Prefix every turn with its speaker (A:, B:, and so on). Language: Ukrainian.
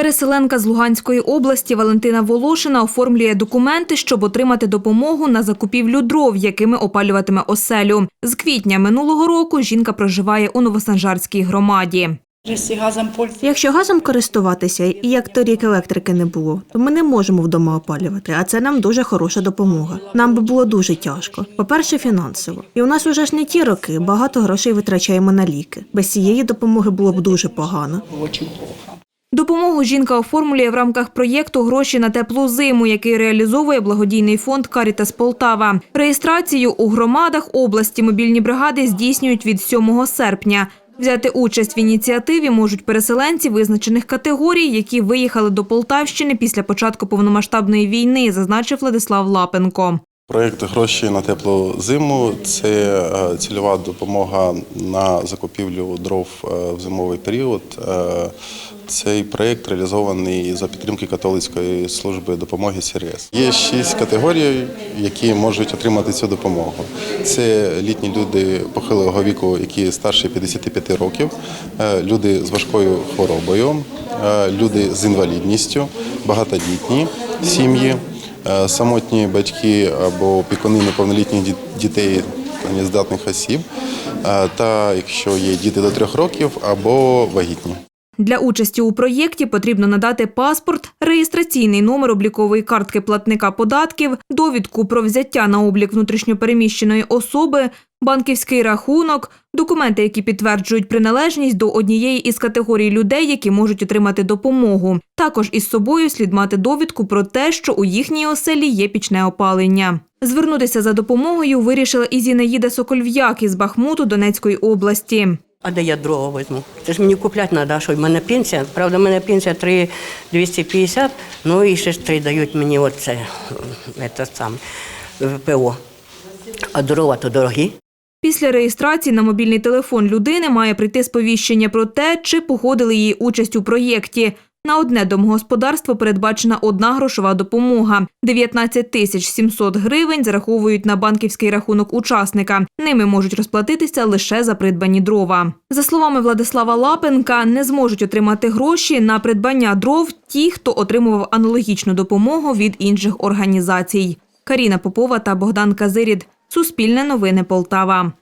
A: Переселенка з Луганської області Валентина Волошина оформлює документи, щоб отримати допомогу на закупівлю дров, якими опалюватиме оселю. З квітня минулого року жінка проживає у Новосанжарській громаді.
B: Якщо газом
C: газом користуватися, і як торік електрики не було, то ми не можемо вдома опалювати, а це нам дуже хороша допомога. Нам би було дуже тяжко. По-перше, фінансово. І у нас уже ж не ті роки, багато грошей витрачаємо на ліки. Без цієї допомоги було б дуже погано.
A: Допомогу жінка оформлює в рамках проєкту Гроші на теплу зиму, який реалізовує благодійний фонд Карітас Полтава. Реєстрацію у громадах області мобільні бригади здійснюють від 7 серпня. Взяти участь в ініціативі можуть переселенці визначених категорій, які виїхали до Полтавщини після початку повномасштабної війни, зазначив Владислав Лапенко.
D: Проєкт гроші на теплу зиму це е, цільова допомога на закупівлю дров е, в зимовий період. Цей проєкт реалізований за підтримки католицької служби допомоги СРС. Є шість категорій, які можуть отримати цю допомогу. Це літні люди похилого віку, які старші 55 років, е, люди з важкою хворобою, е, люди з інвалідністю, багатодітні сім'ї. Е, самотні батьки або опікуни неповнолітніх дітей та нездатних осіб, та якщо є діти до трьох років або вагітні.
A: Для участі у проєкті потрібно надати паспорт, реєстраційний номер облікової картки платника податків, довідку про взяття на облік внутрішньопереміщеної особи, банківський рахунок, документи, які підтверджують приналежність до однієї із категорій людей, які можуть отримати допомогу. Також із собою слід мати довідку про те, що у їхній оселі є пічне опалення. Звернутися за допомогою вирішила і Зінаїда Сокольв'як із Бахмуту Донецької області.
E: А де я дрова візьму? Це ж мені купляти треба, що в мене пенсія. Правда, в мене пенсія 3 250, ну і ще 3 дають мені оце, це сам, ВПО. А дрова то дорогі.
A: Після реєстрації на мобільний телефон людини має прийти сповіщення про те, чи погодили її участь у проєкті. На одне домогосподарство передбачена одна грошова допомога. 19 тисяч 700 гривень зараховують на банківський рахунок учасника. Ними можуть розплатитися лише за придбані дрова. За словами Владислава Лапенка, не зможуть отримати гроші на придбання дров ті, хто отримував аналогічну допомогу від інших організацій. Каріна Попова та Богдан Казирід. Суспільне новини Полтава.